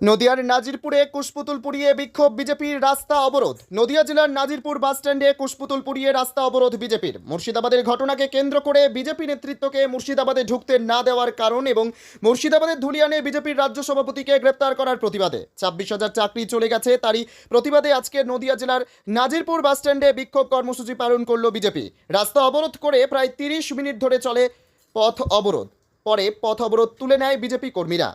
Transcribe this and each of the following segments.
নদিয়ার নাজিরপুরে কুশপুতুল পুড়িয়ে বিক্ষোভ বিজেপির রাস্তা অবরোধ। নদিয়া জেলার নাজিরপুর বাসস্ট্যান্ডে কুশপুতুল পুড়িয়ে রাস্তা অবরোধ বিজেপির। মুর্শিদাবাদের ঘটনাকে কেন্দ্র করে বিজেপি নেতৃত্বকে মুর্শিদাবাদে ঢুকতে না দেওয়ার কারণ এবং মুর্শিদাবাদের ধুলিয়ানে বিজেপির রাজ্য সভাপতিকে গ্রেপ্তার করার প্রতিবাদে। ছাব্বিশ হাজার চাকরি চলে গেছে, তারই প্রতিবাদে আজকে নদিয়া জেলার নাজিরপুর বাসস্ট্যান্ডে বিক্ষোভ কর্মসূচি পালন করল বিজেপি। রাস্তা অবরোধ করে প্রায় তিরিশ মিনিট ধরে চলে পথ অবরোধ। পরে পথ অবরোধ তুলে নেয় বিজেপি কর্মীরা।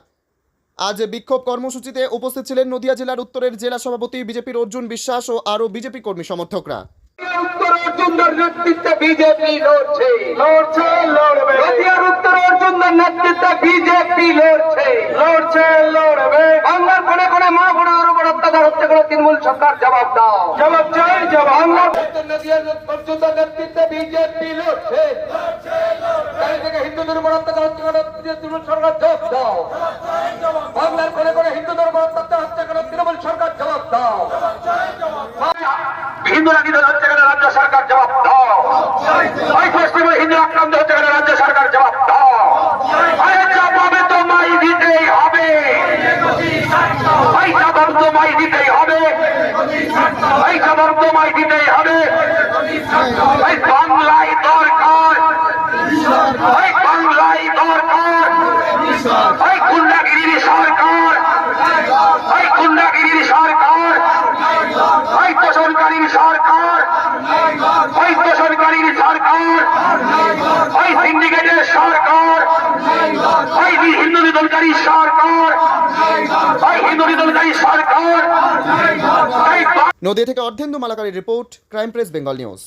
আজ বিক্ষোভ কর্মসূচিতে উপস্থিত ছিলেন নদিয়া জেলার উত্তরের জেলা সভাপতি বিজেপির অর্জুন বিশ্বাস ও আরও বিজেপি কর্মী সমর্থকরা। নেতৃত্বে বিজেপি লড়ছে। লড়ছে লড়বে। নদিয়ার উত্তর অর্জুনদের নেতৃত্বে বিজেপি লড়ছে। লড়ছে লড়বে। বাংলার কোনে কোনে মা বোনের উপর অত্যাচার হচ্ছে কোনো তৃণমূল সরকার জবাব দাও। জবাব চাই জবাব। নদিয়ার অর্জুনদের নেতৃত্বে বিজেপি লড়ছে। হিন্দুদের উপর তৃণমূল সরকার জবাব দাও। বাংলার কোনে কোনে হিন্দুদের উপর অত্যাচার হচ্ছে তৃণমূল সরকার জবাব দাও। রাজ্য সরকার জবাব দাও। ওই পশ্চিমে হিন্দু আক্রান্ত হবে জবাব দিতেই হবে। জবাব দিতেই হবে। বাংলায় দরকার ওই বাংলায় দরকার ওই গুন্ডাগিরির সরকার। ওই গুন্ডাগিরির সরকার। ওই তোষণকারীর সরকার। ওই তোষণকারীর সরকার। ওই সিন্ডিকেটের সরকার। ওই হিন্দু নিধনকারী সরকার। ওই হিন্দু নিধনকারী সরকার। ওই নদিয়া থেকে Ardhendu মালাকারীর report crime press Bengal news.